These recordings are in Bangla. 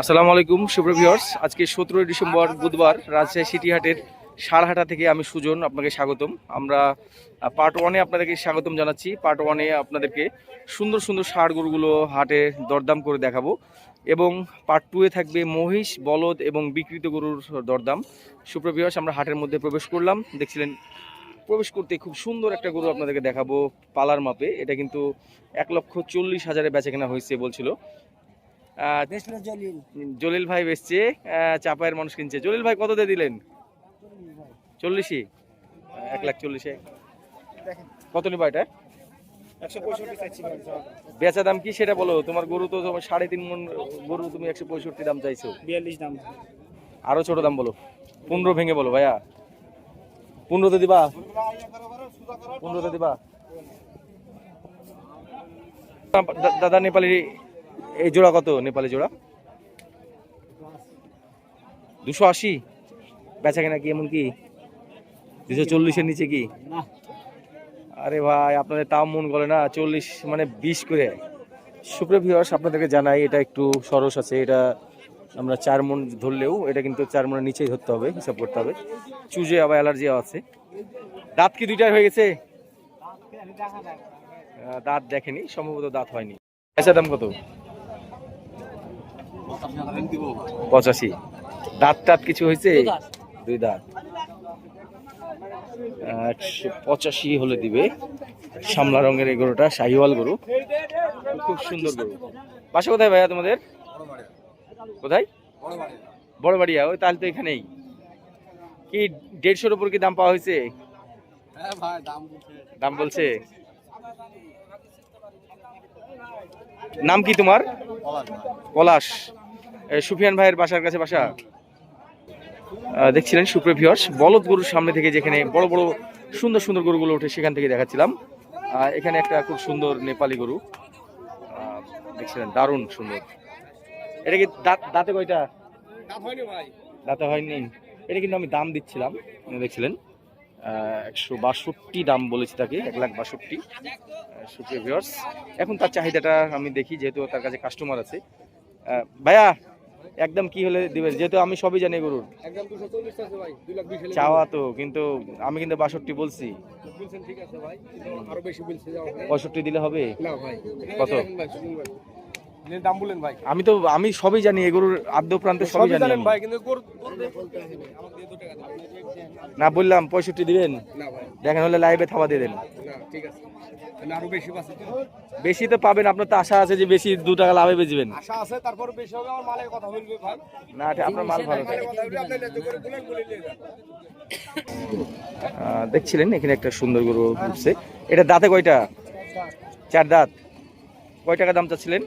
আসসালামু আলাইকুম সুপ্রভিয়র্স আজকে সতেরোই ডিসেম্বর, বুধবার, রাজশাহী সিটি হাটের সারহাটা থেকে আমি সুজন আপনাকে স্বাগতম। আমরা পার্ট ওয়ানে আপনাদেরকে স্বাগতম জানাচ্ছি। পার্ট ওয়ানে আপনাদেরকে সুন্দর সুন্দর সার গরুগুলো হাটে দরদাম করে দেখাবো এবং পার্ট টুয়ে থাকবে মহিষ, বলদ এবং বিকৃত গরুর দরদাম। সুপ্রভিয়র্স আমরা হাটের মধ্যে প্রবেশ করলাম। দেখছিলেন, প্রবেশ করতে খুব সুন্দর একটা গরু আপনাদেরকে দেখাবো পালার মাপে। এটা কিন্তু এক লক্ষ চল্লিশ হাজারে বেচা কেনা হয়েছে বলছিল। জলিল। ভাই আহ, চাপায়ের মানুষ কিনছে। জলিল ভাই কত দিয়ে দিলেন? চল্লিশই। এক লাখ চল্লিশে। কত নিবা এটা? বেচা দাম কি সেটা বলো? তোমার গরু তো সাড়ে তিন মন গরু তুমি একশো পঁয়ষট্টি দাম চাইছো। বিয়াল্লিশ দাম। আরও ছোট দাম বলো। পনেরো ভেঙে বলো ভাইয়া। পনেরোতে দিবা? পনেরোতে দিবা? দাদা নেপালি এই জোড়া কত? নেপালি জোড়া? দুশো আশি? বেচা কেনা কি এমন কি? দুশো চল্লিশের নিচে কি? আরে ভাই আপনাদের তাও মন করে না। চল্লিশ মানে বিশ করে। সুপ্রিয় সুপ্রভিয়ার্স আপনাদেরকে জানাই এটা একটু সরস আছে। এটা আমরা চার মন ধরলেও এটা কিন্তু চার মনের নিচেই ধরতে হবে হিসাব করতে হবে। চুজে আবার অ্যালার্জি আছে। দাঁত কি দুইটার হয়ে গেছে? দাঁত দেখেনি সম্ভবত দাঁত হয়নি। এসে দাম কত? পঁচাশি। দাঁত টাত কিছু হয়েছে? দুই দাঁত। একশো পঁচাশি হলে দিবে। সামলা রঙের এই গরুটা শাহিওয়াল গরু। খুব সুন্দর গরু। বাসা কোথায় ভাইয়া তোমাদের? কোথায়? বড় বাড়িয়া ওই তাহলে তো এখানেই। কি দেড়শোর উপর কি দাম পাওয়া হয়েছে? দাম বলছে। নাম কি তোমার? পলাশ। সুফিয়ান ভাইয়ের বাসার কাছে বাসা? দেখছিলেন সুপ্রভিয়স বলদ গরুর সামনে থেকে যেখানে বড় বড় সুন্দর সুন্দর গরুগুলো ওঠে সেখান থেকে দেখাচ্ছিলাম। এখানে একটা খুব সুন্দর নেপালি গরু। দেখছিলেন দারুণ সুন্দর। এটা কি দাঁত দাঁতে কয়টা? দাঁতে হয়নি এটা কিন্তু আমি দাম দিচ্ছিলাম দেখছিলেন। একশো বাষট্টি দাম বলেছি তাকে এক লাখ বাষট্টি। সুপ্রিভিয়ার্স এখন তার চাহিদাটা আমি দেখি যেহেতু তার কাছে কাস্টমার আছে। ভাইয়া একদম কি হলে দিবে যেহেতু আমি সবই জানি গরুর। চাওয়া তো কিন্তু আমি কিন্তু বাষট্টি বলছি। পঁয়ষট্টি দিলে হবে? কত? দাম বলেন ভাই। আমি তো আমি সবই জানি এ গরুর আদ্য প্রান্ত সবই জানি জানেন ভাই কিন্তু। না বললাম পঁয়ষট্টি দিবেন? দেখেন হলে লাইভে থাবা দিয়ে দেন। বেশি তো। পাবেন আপনার তো আশা আছে যে বেশি দু টাকা লাভে বেচবেন। আশা আছে তারপর বেশি হবে আমার মালের কথা বলবে ভাই। না এটা আপনার মাল ভালো দেখছিলেন এখানে একটা সুন্দর গরু উঠছে। এটা দাঁতে কয়টা? চার দাঁত। কয় টাকা দাম চাচ্ছিলেন?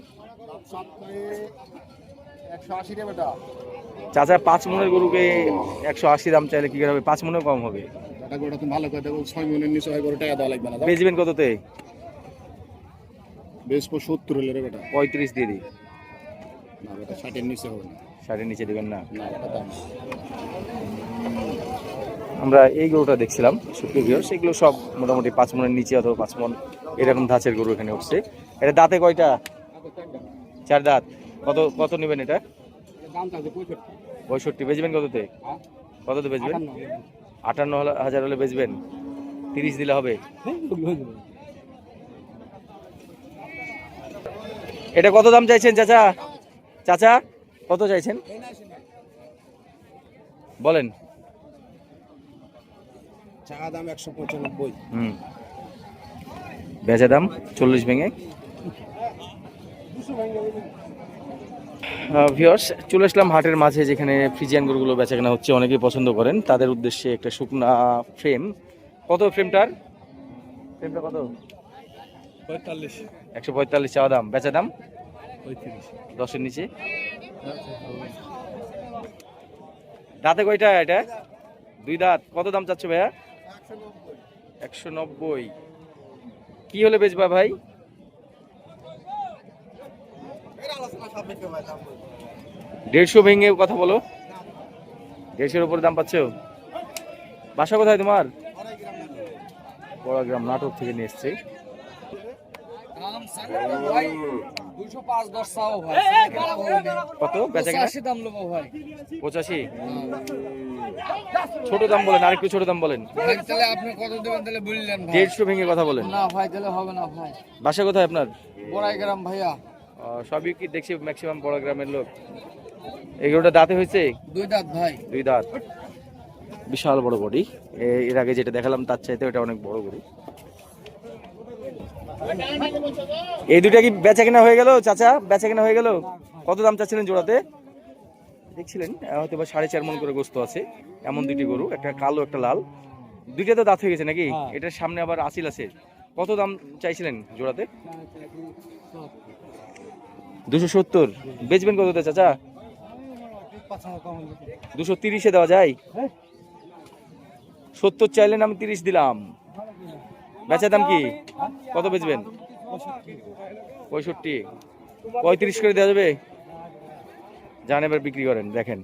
চাচা পাঁচ মনের গরুকে একশো আশি দাম চাইলে কি করে হবে? পাঁচ মনেও কম হবে। ভালো করে ছয় মনের নিচে হয় করে টাকা দেওয়া লাগবে না। বেচবেন কততে? সত্তর হলে রে বেটা। পঁয়ত্রিশ দিয়ে দিই। না বেটা ষাটের নিচে হবে না। ষাটের নিচে দেবেন না? আমরা এই গরুটা দেখছিলাম সুপ্রিয় সেগুলো সব মোটামুটি পাঁচ মনের নিচে অথবা পাঁচ মন এরকম ধাঁচের গরু এখানে উঠছে। এটা দাঁতে কয়টা? চার দাঁত। কত কত নেবেন এটা? পঁয়ষট্টি। বেচবেন কততে? হ্যাঁ? কততে বেচবেন? আটান্ন। হাজার হলে বেচবেন। তিরিশ দিলে হবে। এটা কত দাম চাইছেন চাচা? চাচা কত চাইছেন? বলেন। চা দাম একশো পঁচানব্বই। হুম। বেচা দাম চল্লিশ ভেঙে ভিওর্স চলে আসলাম হাটের মাঝে যেখানে ফ্রিজিয়ান গরুগুলো বেচা কেনা হচ্ছে অনেকেই পছন্দ করেন। তাদের উদ্দেশ্যে একটা শুকনা ফ্রেম কত ফ্রেমটার ফ্রেমটা কত? পঁয়তাল্লিশ। একশো পঁয়তাল্লিশ চাওয়া দাম। বেচা দাম? দশের নিচে? দাঁতে কয়টা এটা? দুই দাঁত। কত দাম চাচ্ছ ভাইয়া? একশো নব্বই। কী হলে বেচবা ভাই? দেড়শো ভেঙে কথা বলো। দেড়শোর উপরে দাম পাচ্ছ? বাসা কোথায় তোমার? বড় গ্রাম নাটক থেকে নিয়ে এসছে। কত? পঁচাশি। ছোট দাম বলেন আর একটু ছোট দাম বলেন। দেড়শো ভেঙে কথা বলেন। না ভাই তাহলে হবে না ভাই। বাসা কোথায় আপনার? বড়াই গ্রাম ভাইয়া। সবই কি দেখছি ম্যাক্সিমাম বড় গ্রামের লোক? এগুলোটা দাঁতে হয়েছে? দুই দাঁত ভাই। দুই দাঁত। বিশাল বড় বডি। এর আগে যেটা দেখালাম তার চাইতে ওটা অনেক বড় গরু এই দুটা কি বেচা কেনা হয়ে গেল চাচা? বেচা কেনা হয়ে গেল? কত দাম চাচ্ছিলেন জোড়াতে? দেখছিলেন হয়তো বা সাড়ে চার মন করে গোস্ত আছে। এমন দুটি গরু একটা কালো একটা লাল। দুইটা তো দাঁত হয়ে গেছে নাকি? এটার সামনে আবার আসিল আছে। কত দাম চাইছিলেন জোড়াতে? দুশো সত্তর। বেচবেন কততে চাচা? দুশো তিরিশে দেওয়া যায়? সত্তর চাইলেন আমি তিরিশ দিলাম। বেচার দাম কি? কত বেচবেন? পঁয়ষট্টি। পঁয়ত্রিশ করে দেওয়া যাবে? যান এবার বিক্রি করেন দেখেন।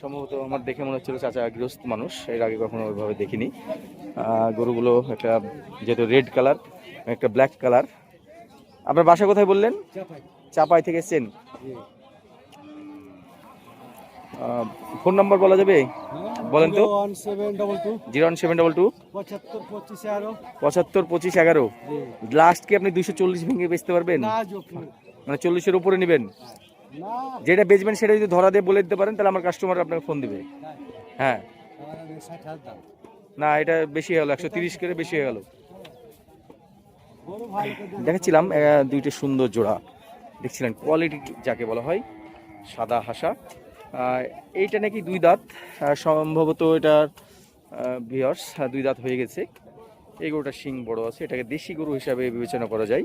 সম্ভবত আমার দেখে মনে হচ্ছিল চাচা গৃহস্থ মানুষ এর আগে কখনো ওইভাবে দেখিনি। গরুগুলো একটা যেহেতু রেড কালার একটা ব্ল্যাক কালার আপনার বাসা কোথায় বললেন? চাপাই। থেকে এসছেন ফোন নাম্বার বলা যাবে? বলেন তো। Zero one seven double two পঁচাত্তর পঁচিশ এগারো। পঁচাত্তর পঁচিশ এগারো। লাস্ট কি আপনি দুইশো চল্লিশ ভেঙে বেচতে পারবেন? মানে চল্লিশের উপরে নেবেন? না যেটা বেচবেন সেটা যদি ধরা দিয়ে বলে দিতে পারেন, তাহলে আমার কাস্টমার আপনাকে ফোন দিবে। হ্যাঁ। না, এটা বেশি হয়ে গেলো, একশো তিরিশ করে বেশি হয়ে গেল। দেখাচ্ছিলাম দুইটা সুন্দর জোড়া। দেখছিলেন কোয়ালিটি যাকে বলা হয়, সাদা হাসা। এইটা নাকি দুই দাঁত সম্ভবত এটার ভিওর্স দুই দাঁত হয়ে গেছে। এই গরুটা শিং বড় আছে, এটাকে দেশি গরু হিসাবে বিবেচনা করা যায়।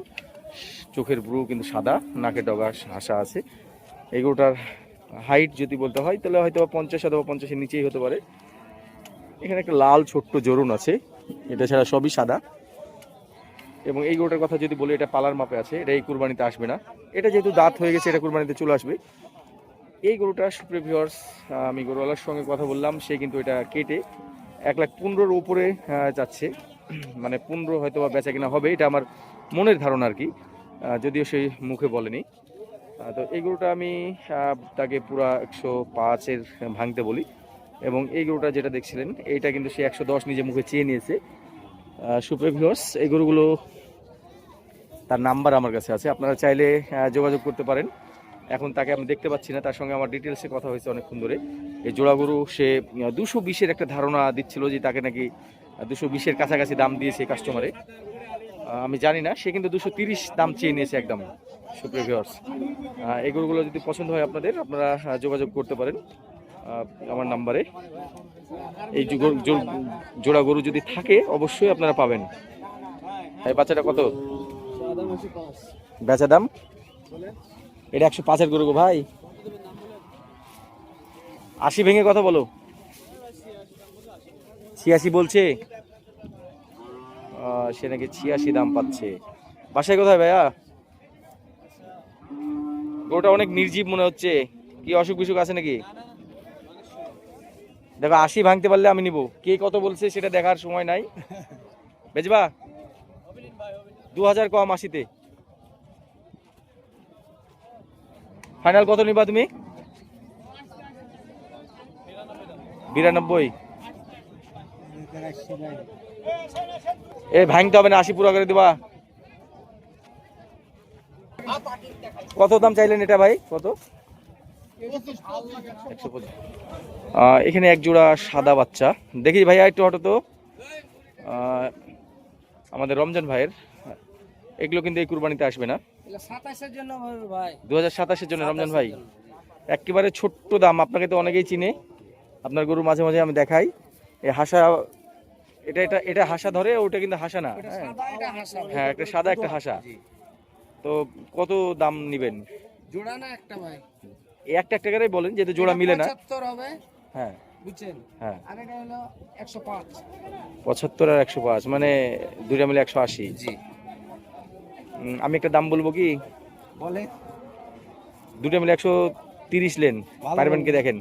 চোখের ব্রু কিন্তু সাদা নাকের ডগা হাসা আছে। এই গরুটার হাইট যদি বলতে হয়, তাহলে হয়তো পঞ্চাশ অথবা পঞ্চাশের নিচেই হতে পারে। এখানে একটা লাল ছোট্ট জরুন আছে, এটা ছাড়া সবই সাদা। এবং এই গরুটার কথা যদি বলি, এটা পালার মাপে আছে, এটা এই কুরবানিতে আসবে না। এটা যেহেতু দাঁত হয়ে গেছে, এটা কুরবানিতে চলে আসবে। এই গরুটা সুপ্রিয় ভিউয়ার্স আমি গরুওয়ালার সঙ্গে কথা বললাম, সে কিন্তু এটা কেটে এক লাখ পনেরোর উপরে যাচ্ছে। মানে পনেরো হয়তো বা বেচা কিনা হবে, এটা আমার মনের ধারণা আর কি। যদিও সেই মুখে বলেনি। তো এই গরুটা আমি তাকে পুরা একশো পাঁচের ভাঙতে বলি। এবং এই গরুটা যেটা দেখছিলেন, এইটা কিন্তু সে একশো দশ নিজে মুখে চেয়ে নিয়েছে। সুপ্রিয় এই গরুগুলো তার নাম্বার আমার কাছে আছে। আপনারা চাইলে যোগাযোগ করতে পারেন। এখন তাকে আমি দেখতে পাচ্ছি না, তার সঙ্গে আমার ডিটেলসে কথা হয়েছে অনেকক্ষণ ধরে। এই জোড়া গরু সে দুশো বিশের একটা ধারণা দিচ্ছিল যে তাকে নাকি দুশো বিশের কাছাকাছি দাম দিয়েছে কাস্টমারে আমি জানি না, সে কিন্তু দুশো তিরিশ দাম চেয়ে নিয়েছে একদম। সুপ্রিয় ভিউয়ার্স এই গরুগুলো যদি পছন্দ হয় আপনাদের, আপনারা যোগাযোগ করতে পারেন। আমার নাম্বারে। এই জোড়া গরু যদি থাকে, অবশ্যই আপনারা পাবেন। এই বাচ্চাটা কত? বেচা দাম? এটা একশো পাঁচের গরু গো ভাই। আশি ভেঙে কথা বলো। ছিয়াশি বলছে। সে নাকি ছিয়াশি দাম পাচ্ছে। বাসায় কোথায় ভাইয়া? গরুটা অনেক নির্জীব মনে হচ্ছে। কি অসুখ বিসুখ আছে নাকি? দেখো, আশি ভাঙতে পারলে আমি নিব। কে কত বলছে সেটা দেখার সময় নাই। বেচবা দু হাজার কম আশিতে। ফাইনাল কত নিবা তুমি? বিরানব্বই। এ, ভাঙতে হবে না, আশি পুরো করে দিবা। কত দাম চাইলেন এটা ভাই? কত? এখানে এক জোড়া সাদা বাচ্চা। দেখি ভাইয়া একটু তো। আমাদের রমজান ভাইয়ের। এগুলো কিন্তু এই কুরবানিতে আসবে না। দু হাজার সাতাশের জন্য রমজান ভাই। একেবারে ছোট্ট দাম আপনাকে তো অনেকেই চিনে। আপনার গরু মাঝে মাঝে আমি দেখাই। এই হাসা এটা এটা এটা হাসা ধরে ওটা কিন্তু হাসা না। হ্যাঁ। হ্যাঁ একটা সাদা একটা হাসা। তো কত দাম নিবেন? জোড়া না একটা ভাই? এই একটা একটা করে বলেন যেহেতু জোড়া মিলে না। পঁচাত্তর হবে। হ্যাঁ। বুঝছেন? হ্যাঁ। আর এটা হলো একশো পাঁচ। পঁচাত্তর আর একশো পাঁচ মানে দুইটা মিলে একশো আশি। জি। আমি একটা দাম বলব কি? বলে দুটো মিলে একশো তিরিশ লেন ভালো পারবেন কি দেখেন?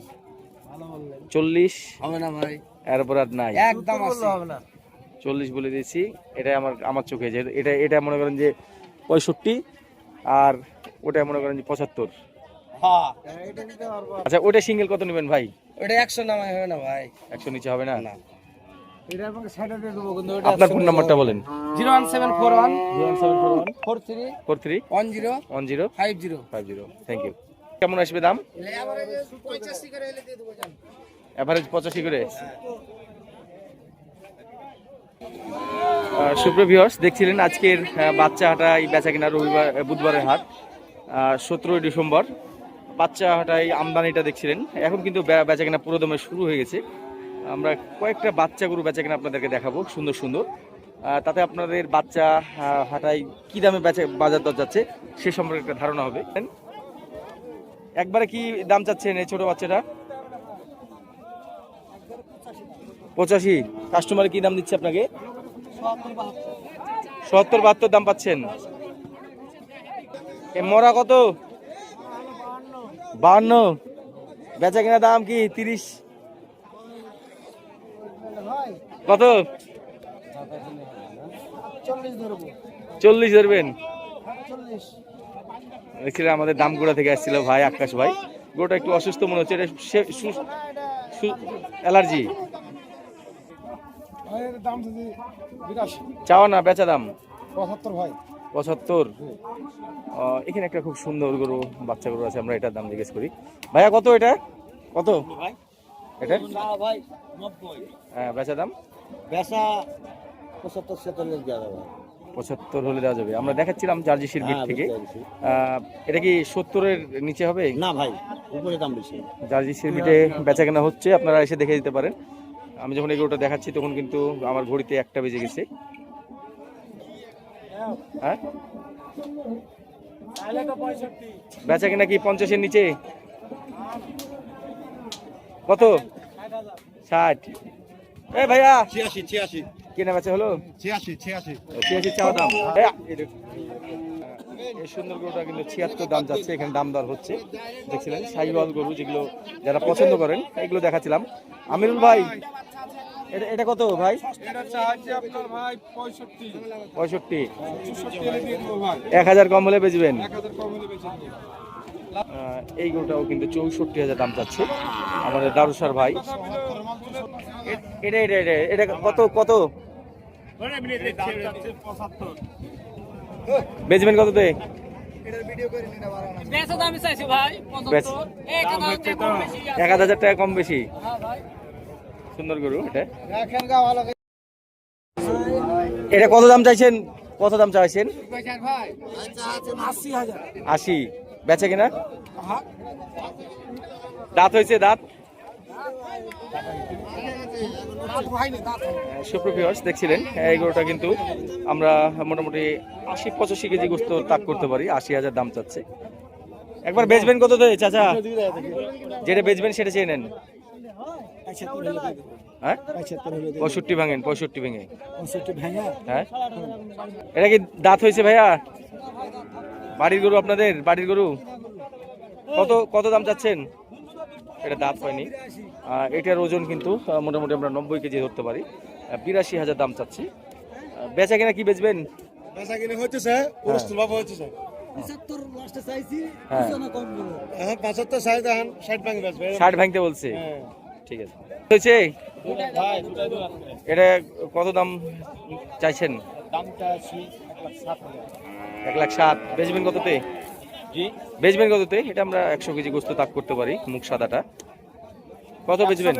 ভালো বললেন। চল্লিশ। হবে না ভাই। এরপর আর নাই। একদম আছে হবে না। চল্লিশ বলে দিয়েছি এটা আমার আমার চোখে যে এটা এটা মনে করেন যে পঁয়ষট্টি আর ওটা মনে করেন যে পঁচাত্তর। হ্যাঁ। আচ্ছা ওটা সিঙ্গেল কত নেবেন ভাই? ওটা একশো নামাই হবে না ভাই। একশো নিচে হবে না? আপনার ফোন নাম্বারটা বলেন। Zero one seven four one zero seven four one. Four three four three one zero one zero five zero. Five zero. Thank you কেমন আসবে দাম? অ্যাভারেজ পঁচাশি করে? সুপ্রিয় ভিউয়ার্স দেখছিলেন আজকের বাচ্চা হাটা এই বেচা কিনা রবিবার বুধবারের হাট সতেরোই ডিসেম্বর। বাচ্চা হাটায় আমদানিটা দেখছিলেন। এখন কিন্তু বেচা কিনা পুরোদমে শুরু হয়ে গেছে। আমরা কয়েকটা বাচ্চা গরু বেচা কিনা আপনাদেরকে দেখাবো, সুন্দর সুন্দর। তাতে আপনাদের বাচ্চা হাটায় কি দামে বেচা, বাজার দর যাচ্ছে, সে সম্পর্কে একটা ধারণা হবে। একবারে কি দাম চাচ্ছেন এই ছোটো বাচ্চাটা? পঁচাশি। কাস্টমার কি দাম দিচ্ছে আপনাকে? সত্তর, বাহাত্তর দাম পাচ্ছেন। মরা কত? বাহান্ন। বেচা কেনা দাম কি? তিরিশ। কত? চল্লিশ ধরবেন। দেখছিলেন আমাদের দামগুড়া থেকে আসছিল ভাই আকাশ ভাই। গোটা একটু অসুস্থ মনে হচ্ছে, এটা অ্যালার্জি। এর দাম যদি বিরাশি চাওয়া না বেচা দাম? পঁচাত্তর ভাই। পঁচাত্তর? এখানে একটা খুব সুন্দর গরু বাচ্চা গরু আছে আমরা এটার দাম জিজ্ঞেস করি। ভাইয়া কত এটা? কত? এটা? ভাই নব্বই হ্যাঁ বেচা দাম? বেসা পঁচাত্তর ছেচল্লিশ পঁচাত্তর হলে দেওয়া যাবে। আমরা দেখাচ্ছিলাম জার্জিসির বিট হ্যাঁ, থেকে। এটা কি সত্তরের নিচে হবে? না ভাই উপরে দাম বেশি। জার্জিসির বিটে বেচা কেনা হচ্ছে আপনারা এসে দেখে দিতে পারেন। আমি যখন এগুলোটা দেখাচ্ছি তখন কিন্তু আমার ঘড়িতে একটা বেজে গেছে। হ্যাঁ? বেচা কেনা কি পঞ্চাশের নিচে? কত? ষাট। এ ভাইয়া! ছিয়াশি ছিয়াশি। কেনা বেচা হলো? ছিয়াশি ছিয়াশি। ছিয়াশি চাওয়া দাম। এই সুন্দর গরুটা কিন্তু ছিয়াত্তর দাম যাচ্ছে এখানে দাম দর হচ্ছে। দেখছিলেন সাইওয়াল গরু যেগুলো যারা পছন্দ করেন এগুলো দেখাচ্ছিলাম। আমিরুল ভাই এটা এটা কত ভাই? পঁয়ষট্টি। এক হাজার কম হলে বেচবেন? এই গরুটাও কিন্তু চৌষট্টি হাজার দাম চাচ্ছে আমাদের দারুসার ভাই। এটা এটা এটা এটা কত কত? বেচবেন ভাই বেচ এক হাজার টাকা কম বেশি। সুন্দর গরু এটা। কত দাম চাইছেন? কত দাম চাইছেন? আশি। বেচে কিনা? দাঁত হয়েছে দাঁত? সুপ্রভিয়ার্স দেখছিলেন এই গরুটা কিন্তু আমরা মোটামুটি আশি পঁচাশি কেজি গোস্ত তাক করতে পারি আশি হাজার দাম চাচ্ছে। একবার বেচবেন কত চাচা? যেটা বেচবেন সেটা চেয়ে নেন। হ্যাঁ? পঁয়ষট্টি ভাঙেন পঁয়ষট্টি ভেঙে। হ্যাঁ? এটা কি দাঁত হয়েছে ভাইয়া? বাড়ির গরু আপনাদের? বাড়ির গরু? কত কত দাম চাচ্ছেন? এটা দাঁত হয়নি। এটার ওজন কিন্তু মোটামুটি আমরা নব্বই কেজি ধরতে পারি। বিরাশি হাজার দাম চাচ্ছি। বেচা কিনা কি বেচবেন? বেচা কিনে হচ্ছে স্যার হচ্ছে স্যার। পঁচাত্তর লাস্টে চাইছি হ্যাঁ। চাই দেখেন ষাট ভাঙতে বলছে। হ্যাঁ। ঠিক আছে। হয়েছে? এটা কত দাম চাইছেন? এক লাখ সাত। বেচবেন কততে? বেচবেন কততে? এটা আমরা একশো কেজি গোস্ত তাক করতে পারি মুখ সাদাটা। কত বেচবেন?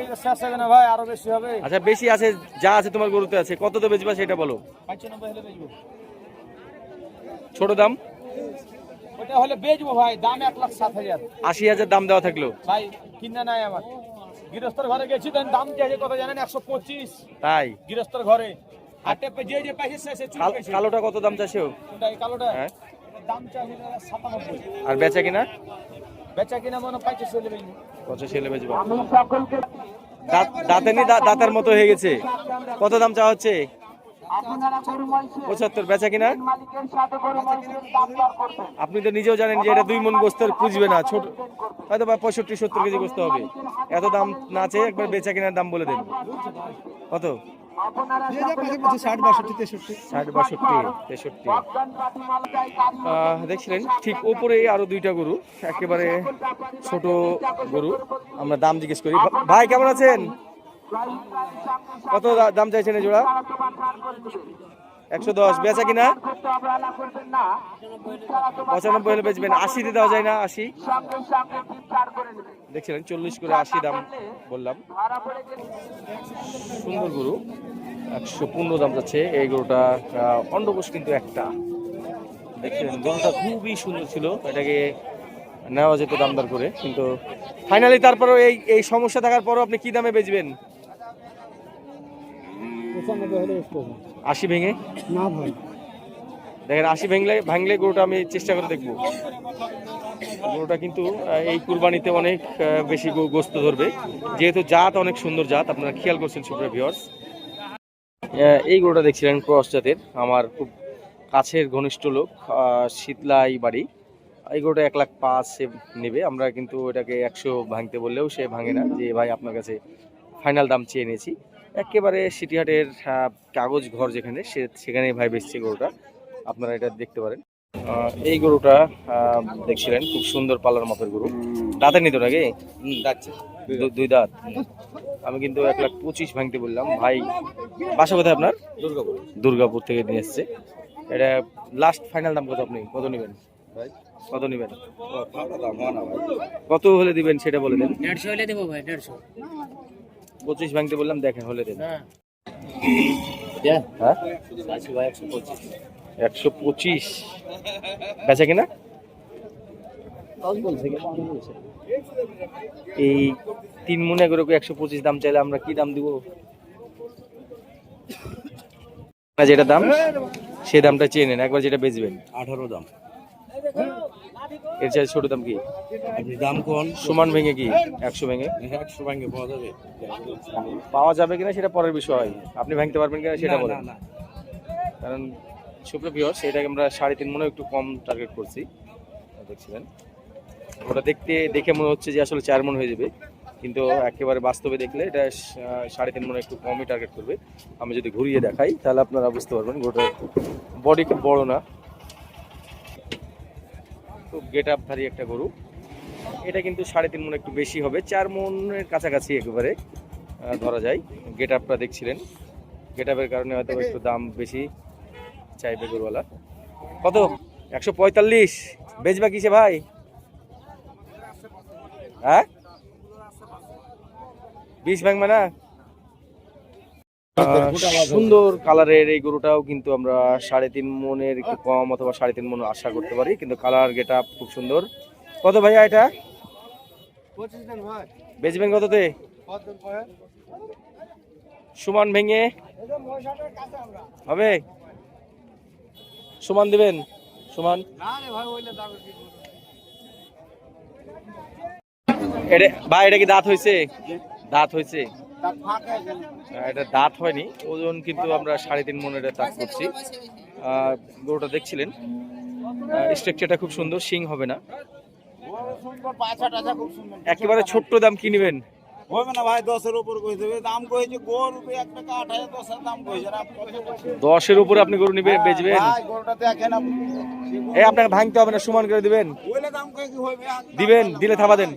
আচ্ছা বেশি আছে যা আছে তোমার গরুতে আছে কত তো বেচবা সেটা বলো। ছোট দাম? ওটা হলে বেচবো ভাই দাম এক লাখ সাত হাজার। আশি হাজার দাম দেওয়া থাকল। ভাই কিনা নাই আমার। গৃহস্থর ঘরে গেছি দেন দাম চেয়েছে কথা জানেন? একশো পঁচিশ। তাই? গৃহস্থর ঘরে। হাটে পে যে যে পাইছে সে সে কালোটা কত দাম কোনটা কালোটা? হ্যাঁ। দাম চাইছে সাতানব্বই। আর বেচা কিনা? বেচা কিনা মনে পাইছে ছেলে বেচবো পঁচিশ ছেলে বেচবা। দাঁত দাঁতে নি দা- মতো হয়ে গেছে। কত দাম চা হচ্ছে? পঁচাত্তর বেচা কিনা? আপনি তো নিজেও জানেন যে এটা দুই মন গোস্তর পুজবে না ছোট হয়তো বা পঁয়ষট্টি সত্তর কেজি গোস্ত হবে। এত দাম না চেয়ে একবার বেচা কেনার দাম বলে দেন। কত? দুই হাজার পাশে পাশে ষাট বাষট্টি তেষট্টি। ষাট বাষট্টি তেষট্টি। আহ, দেখছিলেন ঠিক ওপরে আরও দুইটা গরু একেবারে ছোট গরু। আমরা দাম জিজ্ঞেস করি। ভাই কেমন আছেন? কত দাম চাইছেন এই জোড়া? একশো দশ। বেচা কিনা? পঁচানব্বই হলে বেচবেন। আশিতে দেওয়া যায় না, আশি? দেখছিলেন, চল্লিশ করে আশি দাম বললাম। সুন্দর গরু। একশো পনেরো দাম যাচ্ছে। এই গরুটা অন্ডকোষ কিন্তু একটা। দেখছিলেন, গরুটা খুবই সুন্দর ছিল। এটাকে নেওয়া যেত দামদার করে। কিন্তু ফাইনালি তারপরেও এই এই সমস্যা থাকার পরও আপনি কি দামে বেচবেন? আশি ভেঙে? না ভাই। দেখেন আশি ভেঙলে ভাঙলে গরুটা আমি চেষ্টা করে দেখব। গরুটা কিন্তু এই কুরবানিতে অনেক বেশি গোস্ত ধরবে। যেহেতু জাত অনেক সুন্দর জাত আপনারা খেয়াল করছেন সুপ্রিয় ভিউয়ার্স এই গরুটা দেখছিলেন ক্রস জাতের আমার খুব কাছের ঘনিষ্ঠ লোক শীতলাই বাড়ি। এই গরুটা এক লাখ পাঁচ সে নেবে আমরা কিন্তু এটাকে একশো ভাঙতে বললেও সে ভাঙে না। যে ভাই আপনার কাছে ফাইনাল দাম চেয়ে নিয়েছি। একেবারে সিটিহাটের কাগজ ঘর যেখানে সে সেখানে ভাই বেচছে গরুটা। আপনারা এটা দেখতে পারেন। এই গরুটা দেখছিলেন খুব সুন্দর পালার মাপের গরু। দাঁতের নিত নাকি? দুই দাঁত। আমি কিন্তু এক লাখ পঁচিশ ভাঙতে বললাম। ভাই বাসা কোথায় আপনার? দুর্গাপুর। দুর্গাপুর থেকে নিয়ে এসছে। এটা লাস্ট ফাইনাল দাম কত আপনি? কত নেবেন? ভাই? কত নেবেন? কত হলে দিবেন সেটা বলে দেন। দেড়শো হলে দেবো ভাই দেড়শো। পঁচিশ ভাঙতে বললাম দেখেন হলে দেন। হ্যাঁ। হ্যাঁ? একশো পঁচিশ। বেচা কিনা? এই তিন মনে করে একশো পঁচিশ দাম চাইলে আমরা কি দাম দিব? না যেটা দাম সে দামটা চেয়ে নেন একবার যেটা বেচবেন। আঠারো দাম। এর চাই ছোট দাম কি? দাম কোন? সমান ভেঙে কি? একশো ভেঙে? একশো ভাঙ্গে পাওয়া যাবে। পাওয়া যাবে কিনা সেটা পরের বিষয়। আপনি ভাঙতে পারবেন কিনা সেটা বলেন। কারণ সুপ্রিয় সেটাকে আমরা সাড়ে তিন মনে একটু কম টার্গেট করছি। দেখছিলেন? ওটা দেখতে দেখে মনে হচ্ছে যে আসলে চার মন হয়ে যাবে। কিন্তু একেবারে বাস্তবে দেখলে এটা সাড়ে তিন মনে একটু কমই টার্গেট করবে। আমি যদি ঘুরিয়ে দেখাই তাহলে আপনারা বুঝতে পারবেন গোটা বডি খুব বড় না। খুব গেট আপ ধারী একটা গরু। এটা কিন্তু সাড়ে তিন মন একটু বেশি হবে, চার মনের কাছাকাছি একেবারে ধরা যায়। গেট আপটা দেখছিলেন। গেট আপের কারণে হয়তো একটু দাম বেশি চাইবে গরুওয়ালা। কত? একশো পঁয়তাল্লিশ। বেচবা কিসে ভাই? হ্যাঁ? বিশ ভাঙবে না? সুন্দর কালারের এই গরুটাও কিন্তু আমরা সাড়ে তিন মনের একটু কম অথবা সাড়ে তিন মন আশা করতে পারি কিন্তু কালার গেট খুব সুন্দর। কত ভাইয়া এটা? বেচবেন কততে? সমান ভেঙে। হবে? সমান দিবেন? সমান? ভাই এটা ভাই এটা কি দাঁত হয়েছে দাঁত হয়েছে এটা দাঁত হয়নি ওজন কিন্তু আমরা সাড়ে তিন মনের দাঁত করছি। গরুটা দেখছিলেন। স্ট্রাকচারটা খুব সুন্দর শিং হবে না। একেবারে ছোট্ট দাম কি নেবেন? হবে না ভাই দশের উপর কই দেবে। দাম কইছে গরু এক টাকা আট হাজার দশের দাম কইছে দশের উপরে আপনি গরু নিবে বেচবেন? গরুটা দেখেন এই আপনাকে ভাঙতে হবে না সমান করে দিবেন? দাম কই কি হবে? দিবেন দিলে থাবা দেন।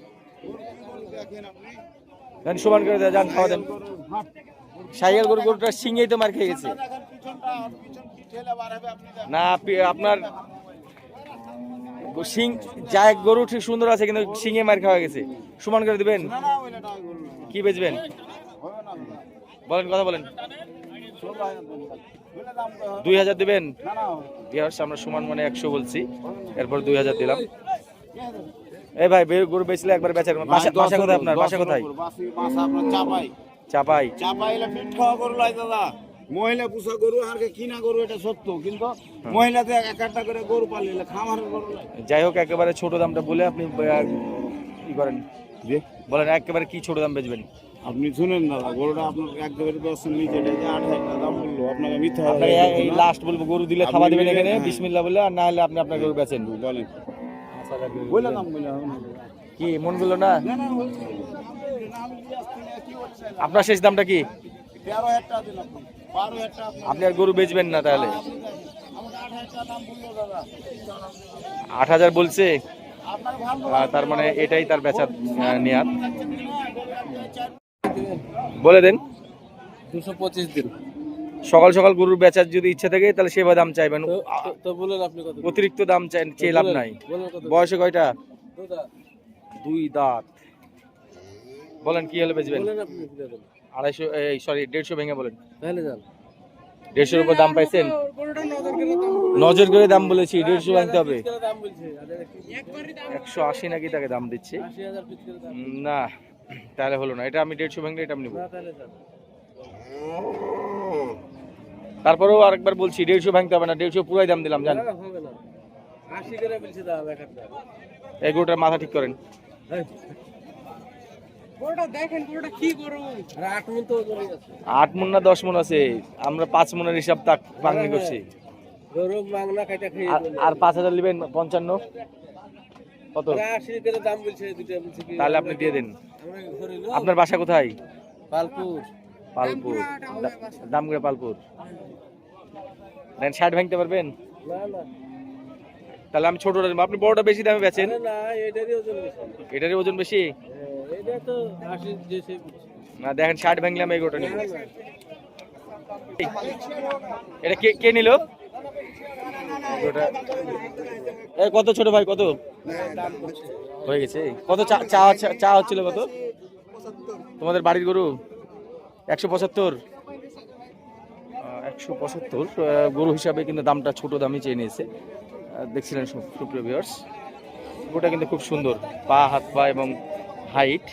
দেখেন আপনি দেন সমান করে দেন যান থাবা দেন সাইকেল গরু, গরুটা শিঙেই তো মার খেয়ে গেছে না, আপনি- আপনার সিং যা এক গরু ঠিক সুন্দর আছে, কিন্তু সিংয়ে মার খাওয়া গেছে সমান করে দিবেন। কি বেচবেন বলেন, কথা বলেন? দুই হাজার দিবেন আমরা সমান মানে একশো বলছি এরপর দুই হাজার দিলাম? এই ভাই গরু বেচলে একবার বেচার বাসা বাসা কোথায় আপনার? বাসা কোথায়? বাসা আপনার চাপাই। চাপাই। চাপাই এলে ফিট খাওয়া গরু লাই দাদা। মহিলা পুষা গরু আর কিনা গরু এটা সত্য। কিন্তু মহিলাতে এক একটা করে গরু পালিলে খামারের গরু যাই হোক একেবারে ছোট দামটা বলে আপনি করেন। বলেন একেবারে কি ছোট দাম বেচবেন? আপনি শুনেন দাদা গরুটা আপনার একেবারে দশের নিচে আট হাজার দাম বলল। আপনাকে মিথ্যা। লাস্ট বলব গরু দিলে খাওয়া দিবেন এখানে হ্যাঁ। বিসমিল্লাহ বলে আর না হলে আপনি আপনার গরু বেচেন। বলেন। কি মনগুলো না? আপনার শেষ দামটা কি? আপনি আর গরু বেচবেন না তাহলে। আট হাজার বলছে। তার মানে এটাই তার বেচার আহ, বলে দেন। দুশো পঁচিশ দিন। সকাল সকাল গরুর বেচার যদি ইচ্ছা থাকে তাহলে সেভাবে দাম চাইবেন। অতিরিক্ত দাম চাই চেয়ে লাভ নাই। বয়সে কয়টা? দুই দাঁত। বলেন কি হলে বেচবেন? আড়াইশো এই সরি দেড়শো ভেঙে বলেন। দেড়শোর উপর দাম পাইছেন? নজর করে দাম বলেছি দেড়শো ভাঙতে হবে। একশো আশি নাকি তাকে দাম দিচ্ছে? না তাহলে হলো না এটা আমি দেড়শো ভাঙলে এটা আমি নেব। তারপরেও আরেকবার বলছি, দেড়শো ভাঙতে হবে না, দেড়শো পুরাই দাম দিলাম, জান। এই মাথা ঠিক করেন। না আছে, আমরা পাঁচ হিসাব তাক করছি। আর- পাঁচ হাজার নেবেন পঞ্চান্ন? তাহলে আপনি দিয়ে দেন। আপনার বাসা কোথায়? পালপুর। পালপুর। দামগুড়া পালপুর? দেন ষাট ভাঙতে পারবেন? না না। তাহলে আমি ছোটটা নেব। আপনি বড়টা বেশি দামে বেচেন। আরে এটারই ওজন বেশি। এটারই ওজন বেশি? হ্যাঁ। না দেখেন ষাট ভাঙলাম এই গোটা নিব। এটা কে কে নিল? গোটা কত ছোট ভাই কত? হয়ে গেছে। কত চা চা চা- চা হচ্ছিল কত? তোমাদের বাড়ির গরু? একশো পঁচাত্তর। একশো পঁচাত্তর গরু হিসাবে কিন্তু দামটা ছোট দামই চেয়ে নিয়েছে। দেখছিলেন সুপ্রিয় ভিউয়ার্স গরুটা কিন্তু খুব সুন্দর, পা, হাত, পা এবং হাইট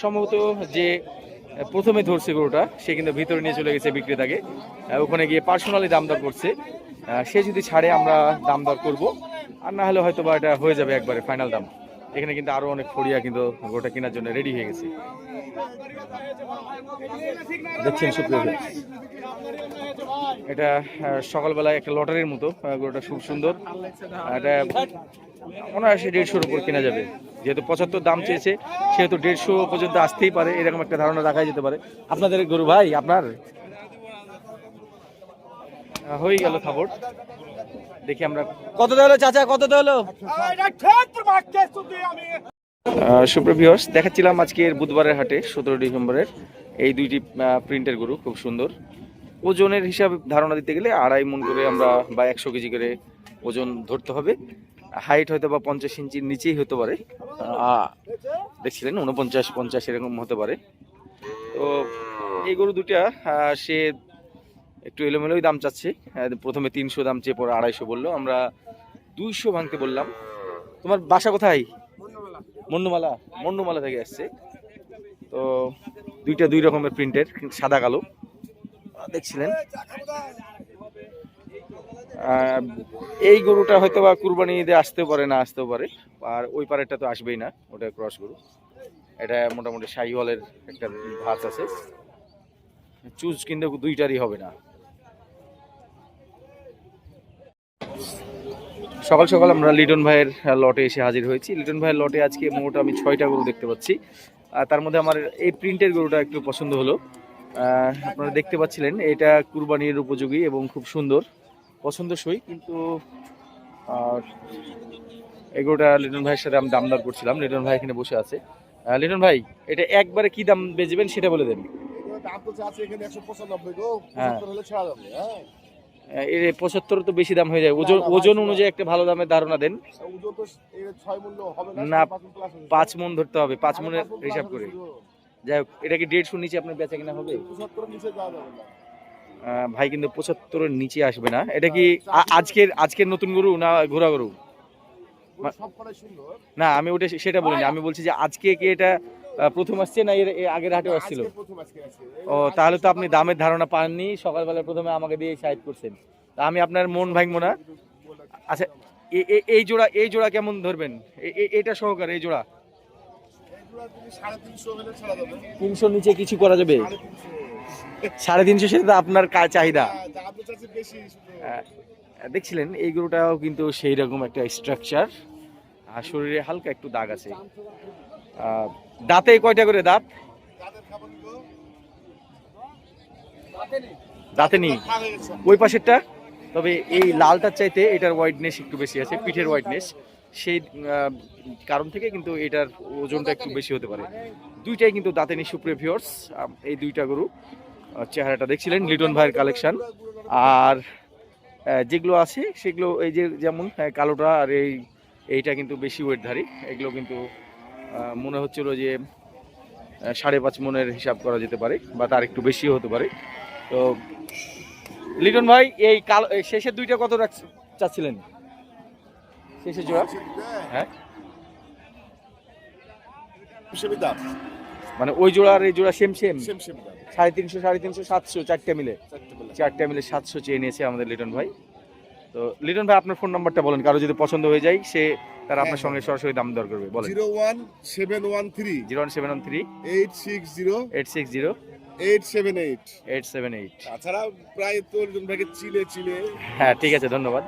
সম্ভবত যে প্রথমে ধরছে গরুটা, সে কিন্তু ভিতরে নিয়ে চলে গেছে বিক্রেতাকে। ওখানে গিয়ে পার্সোনালি দাম দর করছে সে যদি ছাড়ে আমরা দাম দর করব। আর না হলে হয়তো বা এটা হয়ে যাবে একবারে ফাইনাল দাম। এখানে কিন্তু আরও অনেক ফড়িয়া কিন্তু গরুটা কেনার জন্য রেডি হয়ে গেছে। দেখছেন সুপ্রিয়। এটা সকালবেলায় একটা লটারির মতো গরুটা খুব সুন্দর। এটা অনায়াসে দেড়শোর উপর কেনা যাবে। যেহেতু পঁচাত্তর দাম চেয়েছে, সেহেতু দেড়শো পর্যন্ত আসতেই পারে, এরকম একটা ধারণা রাখা যেতে পারে। আপনাদের গরু ভাই, আপনার? হয়ে গেল খবর দেখি আমরা কত হলো চাচা কত হলো? সুপ্রভিয়স দেখাচ্ছিলাম আজকের বুধবারের হাটে সতেরো ডিসেম্বরের এই দুইটি প্রিন্টের গরু খুব সুন্দর। ওজনের হিসাব ধারণা দিতে গেলে আড়াই মন করে আমরা বা একশো কেজি করে ওজন ধরতে হবে। হাইট হয়তো বা পঞ্চাশ ইঞ্চির নিচেই হতে পারে। দেখছিলেন উনপঞ্চাশ পঞ্চাশ এরকম হতে পারে। তো এই গরু দুটা সে একটু এলোমেলোই দাম চাচ্ছে। প্রথমে তিনশো দাম চেয়ে পরে আড়াইশো বলল। আমরা দুইশো ভাঙতে বললাম। তোমার বাসা কোথায়? মন্নুমালা মন্নুমালা থেকে আসছে। তো দুইটা দুই রকমের প্রিন্টের সাদা কালো। দেখছিলেন। এই গরুটা হয়তো বা কুরবানি ঈদে আসতেও পারে, না আসতেও পারে। আর ওই পারেরটা তো আসবেই না, ওটা ক্রস গরু। এটা মোটামুটি শাহিওয়ালের একটা ভাত আছে। চুজ কিন্তু দুইটারই হবে না। সকাল সকাল আমরা লিটন ভাইয়ের লটে এসে হাজির হয়েছি। লিটন ভাইয়ের লটে আজকে মোট আমি ছয়টা গরু দেখতে পাচ্ছি। আর তার মধ্যে আমার এই প্রিন্টের গরুটা একটু পছন্দ হলো। আপনারা দেখতে পাচ্ছিলেন এটা কুরবানির উপযোগী এবং খুব সুন্দর। পছন্দসই কিন্তু আর এই গরুটা লিটন ভাইয়ের সাথে আমি দাম দর করছিলাম। লিটন ভাই এখানে বসে আছে। লিটন ভাই এটা একবারে কি দাম বেচবেন সেটা বলে দেন। দাম তো আছে এখানে একশো পঁচানব্বই গো হ্যাঁ। এর পঁচাত্তর তো বেশি দাম হয়ে যায়। ওজন ওজন ভাই, অনুযায়ী একটা ভালো দামের ধারণা দেন। হবে না পাঁচ মন ধরতে হবে পাঁচ মনের হিসাব করে। যাই হোক এটা কি দেড়শোর নিচে আপনার বেচা কিনা হবে? ভাই কিন্তু পঁচাত্তরের নিচে আসবে না। এটা কি আজকের আজকের নতুন গরু না ঘোরা গরু? না আমি ওটা সেটা বলিনি। আমি বলছি যে আজকে কি এটা প্রথম আসছে না এর আগের হাটেও আসছিল? ও তাহলে তো আপনি দামের ধারণা পাননি সকালবেলা প্রথমে আমাকে দিয়ে সাইড করছেন। তা আমি আপনার মন ভাঙবো না। আচ্ছা এই জোড়া এই জোড়া কেমন ধরবেন? এটা সহকারে এই জোড়া। তিনশো নিচে কিছু করা যাবে? সাড়ে তিনশো। সেটা তো আপনার কা- চাহিদা। দেখছিলেন এই গরুটাও কিন্তু সেই রকম একটা স্ট্রাকচার আর শরীরে হালকা একটু দাগ আছে। দাঁতে কয়টা করে দাঁত? দাঁতে নেই। ওই পাশেরটা? তবে এই লালটার চাইতে এটার হোয়াইটনেস একটু বেশি আছে, পিঠের হোয়াইটনেস সেই কারণ থেকে কিন্তু এটার ওজনটা একটু বেশি হতে পারে। দুইটাই কিন্তু দাঁতে নেই, সুপ্রিয় ভিউয়ার্স এই দুইটা গরু চেহারাটা দেখছিলেন, লিটন ভাইয়ের কালেকশন আর যেগুলো আছে, সেগুলো এই যে যেমন কালোটা আর এই, এইটা কিন্তু বেশি ওয়েটধারী এগুলো কিন্তু মনে হচ্ছিল যে সাড়ে পাঁচ মনের হিসাব করা যেতে পারে বা তার একটু বেশিও হতে পারে। তো লিটন ভাই এই কালো শেষের দুইটা কত রাখ চাচ্ছিলেন? শেষের জোড়া? হ্যাঁ। মানে ওই জোড়া আর এই জোড়া সেম সেম সাড়ে তিনশো সাড়ে তিনশো সাতশো চারটে মিলে। চারটে চারটে মিলে সাতশো চেয়ে নিয়েছে আমাদের লিটন ভাই। তো লিটন ভাই আপনার ফোন নাম্বারটা বলেন। কারও যদি পছন্দ হয়ে যায় সে তারা আপনার সঙ্গে সরাসরি দাম দর করবে বলেন। Zero one seven one three. Zero one seven one three eight six zero. Eight six zero. Eight seven eight. Eight seven eight. তাছাড়া প্রায় তো ভাগে চিলে চিলে। হ্যাঁ ঠিক আছে ধন্যবাদ।